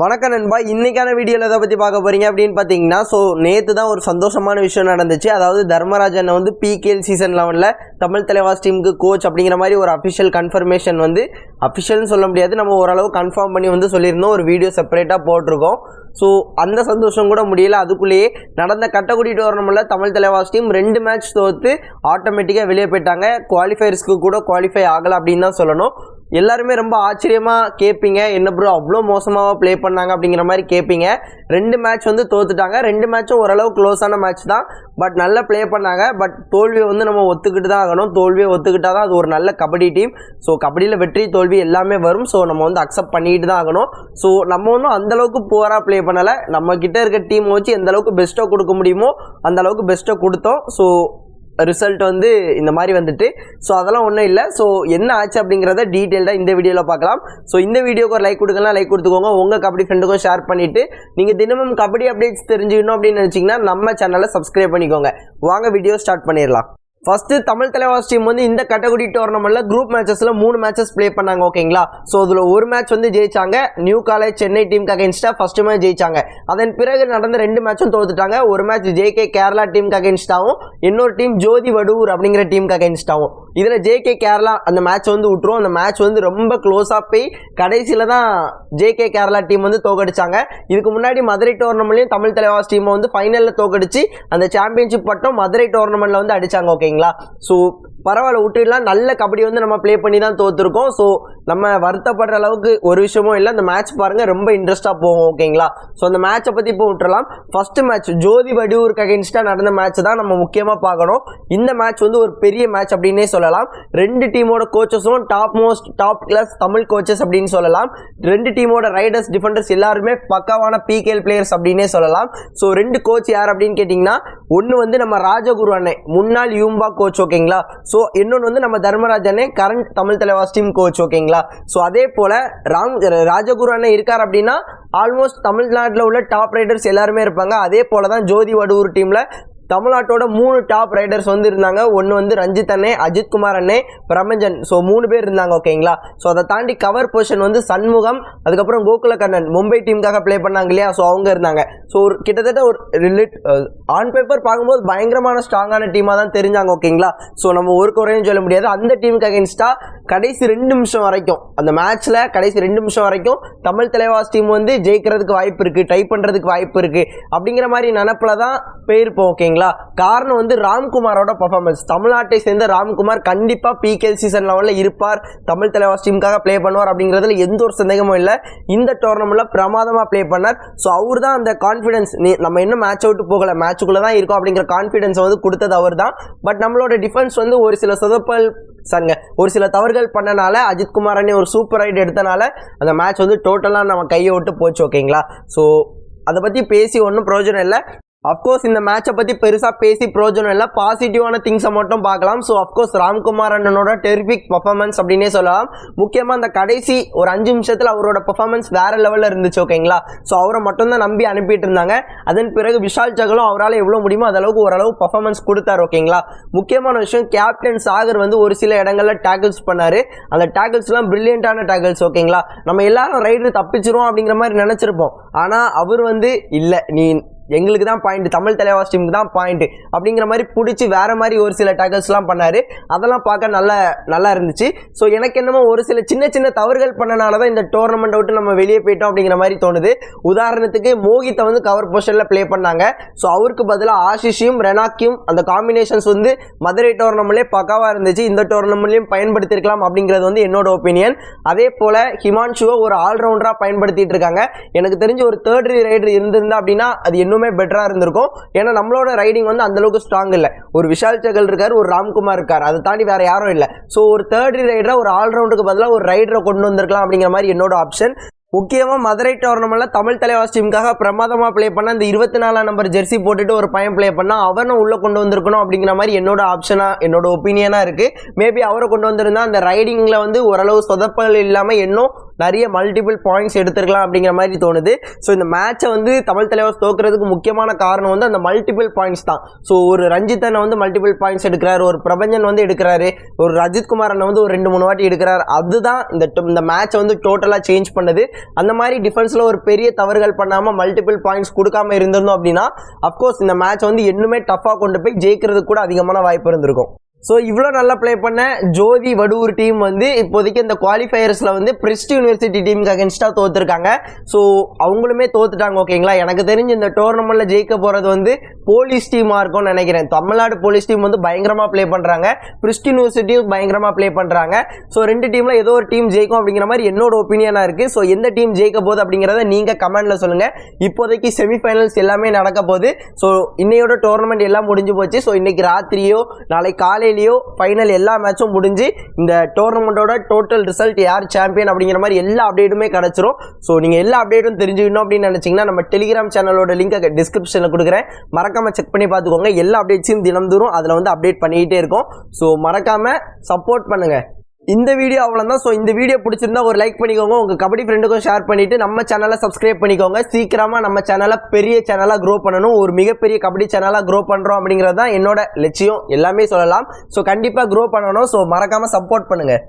வணக்கம் நண்பா. இன்றைக்கான வீடியோவில் எதை பற்றி பார்க்க போகிறீங்க அப்படின்னு பார்த்தீங்கன்னா ஸோ நேற்று தான் ஒரு சந்தோஷமான விஷயம் நடந்துச்சு. அதாவது தர்மராஜன் வந்து பிகேஎல் சீசன் லெவனில் தமிழ் தலைவாஸ் டீமுக்கு கோச் அப்படிங்கிற மாதிரி ஒரு அஃபிஷியல் கன்ஃபர்மேஷன் வந்து அஃபிஷியல்னு சொல்ல முடியாது. நம்ம ஓரளவு கன்ஃபார்ம் பண்ணி வந்து சொல்லியிருந்தோம். ஒரு வீடியோ செப்பரேட்டாக போட்டிருக்கோம். ஸோ அந்த சந்தோஷம் கூட முடியல. அதுக்குள்ளேயே நடந்த கட்டக்குடி டோர்னமெண்ட்டில் தமிழ் தலைவாஸ் டீம் ரெண்டு மேட்ச் தோற்று ஆட்டோமேட்டிக்காக வெளியே போயிட்டாங்க. குவாலிஃபயர்ஸ்க்கு கூட குவாலிஃபை ஆகலை அப்படின்னு தான் சொல்லணும். எல்லாருமே ரொம்ப ஆச்சரியமாக கேட்பீங்க என்ன ப்ரோ அவ்வளோ மோசமாக ப்ளே பண்ணாங்க அப்படிங்கிற மாதிரி கேட்பீங்க ரெண்டு மேட்ச் வந்து தோத்துட்டாங்க. ரெண்டு மேட்சும் ஓரளவு க்ளோஸான மேட்ச் தான். பட் நல்லா ப்ளே பண்ணாங்க. பட் தோல்வியை வந்து நம்ம ஒத்துக்கிட்டு தான் ஆகணும். தோல்வியை ஒத்துக்கிட்டா தான் அது ஒரு நல்ல கபடி டீம் ஸோ கபடியில் வெற்றி தோல்வி எல்லாமே வரும். ஸோ நம்ம வந்து அக்செப்ட் பண்ணிட்டு தான் ஆகணும். ஸோ நம்ம ஒன்றும் அந்தளவுக்கு புவராக ப்ளே பண்ணலை. நம்ம கிட்ட இருக்க டீம் வச்சு எந்த அளவுக்கு பெஸ்ட்டாக கொடுக்க முடியுமோ அந்த அளவுக்கு பெஸ்ட்டாக கொடுத்தோம். ஸோ ரிசல்ட் வந்து இந்த மாதிரி வந்துட்டு. ஸோ அதெல்லாம் ஒன்றும் இல்லை. ஸோ என்ன ஆச்சு அப்படிங்கிறத டீட்டெயில்டாக இந்த வீடியோவில் பார்க்கலாம். ஸோ இந்த வீடியோக்கு ஒரு லைக் கொடுக்கலாம் லைக் கொடுத்துக்கோங்க. உங்கள் கபடி ஃப்ரெண்டுக்கும் ஷேர் பண்ணிவிட்டு நீங்கள் தினமும் கபடி அப்டேட்ஸ் தெரிஞ்சுக்கணும் அப்படின்னு நினச்சிங்கன்னா நம்ம சேனலை சப்ஸ்கிரைப் பண்ணிக்கோங்க. வாங்க வீடியோ ஸ்டார்ட் பண்ணிடலாம். ஃபர்ஸ்ட் தமிழ் தலைவாஸ் டீம் வந்து இந்த கேட்டகரி டோர்னமெண்ட்ல குரூப் மேட்சஸ்ல மூணு மேட்சஸ் ப்ளே பண்ணாங்க ஓகேங்களா ஸோ அதில் ஒரு மேட்ச் வந்து ஜெயிச்சாங்க. நியூ காலேஜ் சென்னை டீமுக்கு அகேன்ஸ்டா ஃபர்ஸ்ட் மேட்ச் ஜெயிச்சாங்க. அதன் பிறகு நடந்த ரெண்டு மேட்சும் தோத்துட்டாங்க. ஒரு மேட்ச் ஜேகே கேரளா டீமுக்கு அகேன்ஸ்டாவும் இன்னொரு டீம் ஜோதி வடூர் அப்படிங்கிற டீமுக்கு அகேன்ஸ்டாவும் இதில் ஜேகே கேரளா அந்த மேட்ச் வந்து விட்டுரும். அந்த மேட்ச் வந்து ரொம்ப க்ளோஸாக போய் கடைசியில் தான் ஜேகே கேரளா டீம் வந்து தோக்கடிச்சாங்க. இதுக்கு முன்னாடி மதுரை டோர்னமெண்ட்லையும் தமிழ் தலைவாஸ் டீமை வந்து ஃபைனலில் தோக்கடிச்சு அந்த சாம்பியன்ஷிப் பட்டம் மதுரை டோர்னமெண்ட்டில் வந்து அடிச்சாங்க ஓகேங்களா ஸோ பரவாயில்ல விட்டுடலாம் நல்ல கபடி வந்து நம்ம ப்ளே பண்ணி தான் தோத்துருக்கோம். ஸோ நம்ம வருத்தப்படுற அளவுக்கு ஒரு விஷயமும் இல்லை. அந்த மேட்ச் பாருங்கள் ரொம்ப இன்ட்ரெஸ்ட்டாக போகும் ஓகேங்களா ஸோ அந்த மேட்சை பற்றி இப்போ விட்டுறலாம். ஃபர்ஸ்ட் மேட்ச் ஜோதி வடிவூருக்கு அகேன்ஸ்டாக நடந்த மேட்ச் தான் நம்ம முக்கியமாக பார்க்கணும். இந்த மேட்ச் வந்து ஒரு பெரிய மேட்ச் அப்படின்னே சொல்லலாம். ரெண்டு டீமோட கோச்சஸும் top most top class Tamil coaches அப்படின்னு சொல்லலாம். ரெண்டு டீமோட ரைடர்ஸ் டிஃபெண்டர்ஸ் எல்லாருமே பக்காவான பிகேஎல் பிளேயர்ஸ் அப்படின்னே சொல்லலாம். ஸோ ரெண்டு கோச் யார் அப்படின்னு கேட்டிங்கன்னா ஒன்று வந்து நம்ம ராஜகுரு அண்ணே முன்னாள் யூம்பா கோச் ஓகேங்களா ஸோ இன்னொன்று வந்து நம்ம தர்மராஜனே current Tamil Thalaivas team coach ஓகேங்களா ஸோ அதே போல் ராம் ராஜகுரு அண்ணன் இருக்கார் அப்படின்னா ஆல்மோஸ்ட் தமிழ்நாட்டில் உள்ள டாப் ரைடர்ஸ் எல்லாருமே இருப்பாங்க. அதே போல தான் ஜோதி வடூர் டீமில் தமிழ்நாட்டோட மூணு டாப் ரைடர்ஸ் வந்து இருந்தாங்க. ஒன்று வந்து ரஞ்சித் அண்ணே அஜித் குமார் அண்ணே பிரமஞ்சன் ஸோ மூணு பேர் இருந்தாங்க ஓகேங்களா ஸோ அதை தாண்டி கவர் பொசிஷன் வந்து சண்முகம் அதுக்கப்புறம் கோகுல கண்ணன் மும்பை டீமுக்காக ப்ளே பண்ணாங்க இல்லையா? ஸோ அவங்க இருந்தாங்க. ஸோ ஒரு கிட்டத்தட்ட ஒரு ரிலேட் ஆன் பேப்பர் பார்க்கும்போது பயங்கரமான ஸ்ட்ராங்கான டீமாக தான் தெரிஞ்சாங்க ஓகேங்களா ஸோ நம்ம ஒரு குறையும் சொல்ல முடியாது. அந்த டீமுக்கு அகேன்ஸ்டாக கடைசி ரெண்டு நிமிஷம் வரைக்கும் அந்த மேட்ச்சில் கடைசி ரெண்டு நிமிஷம் வரைக்கும் தமிழ் தலைவாஸ் டீம் வந்து ஜெயிக்கிறதுக்கு வாய்ப்பு இருக்குது ட்ரை பண்ணுறதுக்கு வாய்ப்பு இருக்குது அப்படிங்கிற மாதிரி நினப்பில் தான் போயிருப்போம் ஓகேங்களா? காரணம் வந்து ராம்குமாரோட பர்ஃபார்மன்ஸ் தமிழ்நாட்டை சேர்ந்த ராம்குமார் கண்டிப்பாக பிகேஎல் சீசன் லெவலில் இருப்பார். தமிழ் தலைவாஸ் டீமுக்காக ப்ளே பண்ணுவார் அப்படிங்கிறதுல எந்த ஒரு சந்தேகமும் இல்லை. இந்த டோர்னமெண்ட்டில் பிரமாதமாக ப்ளே பண்ணார். ஸோ அவர் தான் அந்த கான்ஃபிடன்ஸ் நீ நம்ம இன்னும் மேட்ச் அவுட் போகல. மேட்சுக்குள்ளே தான் இருக்கோம் அப்படிங்கிற கான்ஃபிடன்ஸ் வந்து கொடுத்தது அவர் தான் பட் நம்மளோட டிஃபென்ஸ் வந்து ஒரு சில சொதப்பல் சங்க ஒரு சில தவறுகள் பண்ணனால அஜித் குமார் ஒரு சூப்பர் ரைட் எடுத்தனால அந்த மேட்ச் வந்து டோட்டலாக நம்ம கையை விட்டு போச்சு ஓகேங்களா? ஸோ அதை பற்றி பேசி ஒன்றும் பிரயோஜனம் இல்லை. அஃப்கோர்ஸ் இந்த மேட்சை பற்றி பெருசாக பேசி பிரோஜனம் இல்லை. பாசிட்டிவான திங்ஸை மட்டும் பார்க்கலாம். ஸோ அஃப்கோர்ஸ் ராம்குமார் அண்ணனோட டெரிபிக் பர்ஃபார்மன்ஸ் அப்படின்னே சொல்லலாம். முக்கியமாக அந்த கடைசி ஒரு அஞ்சு நிமிஷத்தில் அவரோட பர்ஃபார்மன்ஸ் வேற லெவலில் இருந்துச்சு ஓகேங்களா ஸோ அவரை மட்டும்தான் நம்பி அனுப்பிட்டு இருந்தாங்க. அதன் பிறகு விஷால் சகலும் அவரால் எவ்வளோ முடியுமோ அந்த அளவுக்கு ஓரளவு பர்ஃபார்மன்ஸ் கொடுத்தார் ஓகேங்களா முக்கியமான விஷயம் கேப்டன் சாகர் வந்து ஒரு சில இடங்களில் டேக்கிள்ஸ் பண்ணார். அந்த டேக்கிள்ஸ்லாம் பிரில்லியண்ட்டான டேக்கிள்ஸ் ஓகேங்களா நம்ம எல்லாரும் ரைடு தப்பிச்சிருவோம் அப்படிங்கிற மாதிரி நினச்சிருப்போம். ஆனால் அவர் வந்து இல்லை நீ எங்களுக்கு தான் பாயிண்ட் தமிழ் தலைவாஸ் டீமுக்கு தான் பாயிண்ட் அப்படிங்கிற மாதிரி பிடிச்சி வேற மாதிரி ஒரு சில டேக்கல்ஸ்லாம் பண்ணாரு. அதெல்லாம் பார்க்க நல்லா நல்லா இருந்துச்சு. ஸோ எனக்கு என்னமோ ஒரு சில சின்ன சின்ன தவறுகள் பண்ணனால தான் இந்த டோர்னமெண்ட் விட்டு நம்ம வெளியே போயிட்டோம் அப்படிங்கிற மாதிரி தோணுது. உதாரணத்துக்கு மோகித்தை வந்து கவர் பொசிஷனில் ப்ளே பண்ணாங்க. ஸோ அவருக்கு பதிலாக ஆஷிஷையும் ரெனாக்கியும் அந்த காம்பினேஷன்ஸ் வந்து மதுரை டோர்னமெண்ட்லேயே பக்காவாக இருந்துச்சு. இந்த டோர்னமெண்ட்லையும் பயன்படுத்தியிருக்கலாம் அப்படிங்கிறது வந்து என்னோட ஒப்பீனியன் அதே போல் ஹிமான்ஷுவை ஒரு ஆல்ரவுண்டராக பயன்படுத்திட்டு இருக்காங்க. எனக்கு தெரிஞ்சு ஒரு தேர்ட் ரைடர் இருந்திருந்தா அப்படின்னா அது இன்னுமே பெட்டராக இருந்திருக்கும். ஏன்னா நம்மளோட ரைடிங் வந்து அந்த அளவுக்கு ஸ்ட்ராங் இல்லை. ஒரு விஷால் சகல் இருக்கார் ஒரு ராம்குமார் இருக்கார். அதை தாண்டி வேற யாரும் இல்லை. ஸோ ஒரு தேர்ட் ரைடராக ஒரு ஆல்ரவுண்டுக்கு பதிலாக ஒரு ரைடரை கொண்டு வந்திருக்கலாம் அப்படிங்கிற மாதிரி என்னோட ஆப்ஷன் முக்கியமாக மதுரை டோர்னமெண்ட்ல தமிழ் தலைவாஸ் டீமுக்காக பிரமாதமாக ப்ளே பண்ண அந்த இருபத்தி நாலாம் நம்பர் ஜெர்சி போட்டுட்டு ஒரு பையன் ப்ளே பண்ணால் அவனை உள்ளே கொண்டு வந்திருக்கணும் அப்படிங்கிற மாதிரி என்னோட ஆப்ஷனாக என்னோட ஒப்பீனியனாக இருக்குது மேபி அவரை கொண்டு வந்திருந்தா அந்த ரைடிங்கில் வந்து ஓரளவு சொதப்பல் இல்லாமல் இன்னும் நிறைய மல்டிபிள் பாயிண்ட்ஸ் எடுத்துருக்கலாம் அப்படிங்கிற மாதிரி தோணுது. ஸோ இந்த மேட்சை வந்து தமிழ் தலைவர் தோக்குறதுக்கு முக்கியமான காரணம் வந்து அந்த மல்டிபிள் பாயிண்ட்ஸ் தான். ஸோ ஒரு ரஞ்சித் அண்ணன் வந்து மல்டிபிள் பாயிண்ட்ஸ் எடுக்கிறார் ஒரு பிரபஞ்சன் வந்து எடுக்கிறாரு ஒரு ரஜித்குமார் அண்ணன் வந்து ஒரு ரெண்டு மூணு வாட்டி எடுக்கிறார். அதுதான் இந்த இந்த மேட்சை வந்து டோட்டலாக சேஞ்ச் பண்ணுது. அந்த மாதிரி டிஃபென்ஸில் ஒரு பெரிய தவறுகள் பண்ணாமல் மல்டிபிள் பாயிண்ட்ஸ் கொடுக்காம இருந்திருந்தோம் அப்படின்னா அஃப்கோர்ஸ் இந்த மேட்ச் வந்து இன்னுமே டஃப்பாக கொண்டு போய் ஜெயிக்கிறதுக்கு கூட அதிகமான வாய்ப்பு இருந்திருக்கும். ஸோ இவ்வளோ நல்லா ப்ளே பண்ண ஜோதி வடுவூர் டீம் வந்து இப்போதைக்கு இந்த குவாலிஃபயர்ஸில் வந்து பிரிஸ்ட் யூனிவர்சிட்டி டீமுக்கு அகேன்ஸ்டாக தோத்துருக்காங்க. ஸோ அவங்களுமே தோத்துட்டாங்க ஓகேங்களா எனக்கு தெரிஞ்சு இந்த டோர்னமெண்ட்டில் ஜெயிக்க போகிறது வந்து போலீஸ் டீமாக இருக்கும்னு நினைக்கிறேன். தமிழ்நாடு போலீஸ் டீம் வந்து பயங்கரமாக ப்ளே பண்ணுறாங்க பிரிஸ்ட் யூனிவர்சிட்டியும் பயங்கரமாக ப்ளே பண்ணுறாங்க ஸோ ரெண்டு டீமில் ஏதோ ஒரு டீம் ஜெயிக்கும் அப்படிங்கிற மாதிரி என்னோட ஒப்பீனியனாக இருக்குது ஸோ எந்த டீம் ஜெயிக்க போகுது அப்படிங்கிறத நீங்கள் கமெண்ட்டில் சொல்லுங்கள் இப்போதைக்கு செமிஃபைனல்ஸ் எல்லாமே நடக்க போகுது. ஸோ இன்னையோட டோர்னமெண்ட் எல்லாம் முடிஞ்சு போச்சு. ஸோ இன்றைக்கி ராத்திரியோ நாளை காலையிலையோ ஃபைனல் எல்லா மேட்சும் முடிஞ்சு இந்த டோர்னமெண்ட்டோட டோட்டல் ரிசல்ட் யார் சாம்பியன் அப்படிங்கிற மாதிரி எல்லா அப்டேட்டுமே கிடச்சிரும். ஸோ நீங்கள் எல்லா அப்டேட்டும் தெரிஞ்சுக்கணும் அப்படின்னு நினச்சிங்கன்னா நம்ம டெலிகிராம் சேனலோட லிங்கை டிஸ்கிரிப்ஷனில் கொடுக்குறேன். மறக்காமல் செக் பண்ணி பார்த்துக்கோங்க. எல்லா அப்டேட்ஸையும் தினந்தோறும் அதில் வந்து அப்டேட் பண்ணிக்கிட்டே இருக்கும். ஸோ மறக்காமல் சப்போர்ட் பண்ணுங்கள் இந்த வீடியோ அவ்வளோதான் ஸோ இந்த வீடியோ பிடிச்சிருந்தா ஒரு லைக் பண்ணிக்கோங்க. உங்கள் கபடி ஃப்ரெண்டுக்கும் ஷேர் பண்ணிவிட்டு நம்ம சேனலை சப்ஸ்கிரைப் பண்ணிக்கோங்க. சீக்கிரமாக நம்ம சேனலை பெரிய சேனலாக க்ரோ பண்ணணும். ஒரு மிகப்பெரிய கபடி சேனலாக க்ரோ பண்ணுறோம் அப்படிங்கிறது தான் என்னோட லட்சியம். எல்லாமே சொல்லலாம். ஸோ கண்டிப்பாக க்ரோ பண்ணணும். ஸோ மறக்காமல் சப்போர்ட் பண்ணுங்கள்